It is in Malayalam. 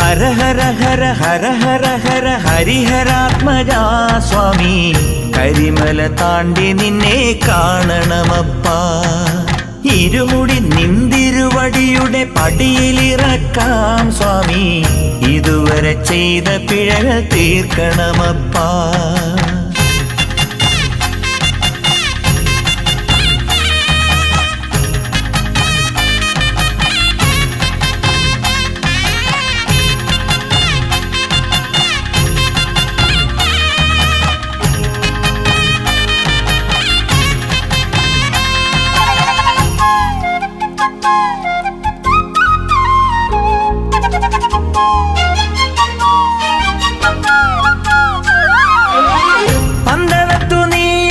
ഹര ഹര ഹര ഹര ഹര ഹര ഹരിഹരാത്മജാ സ്വാമി. കരിമല താണ്ടി നിന്നെ കാണണമപ്പ. ഇരുമുടി നിന്തിരുവടിയുടെ പടിയിലിറക്കാം സ്വാമി. ഇതുവരെ ചെയ്ത പിഴകൾ തീർക്കണമപ്പാ. പന്തവത്തു നീയ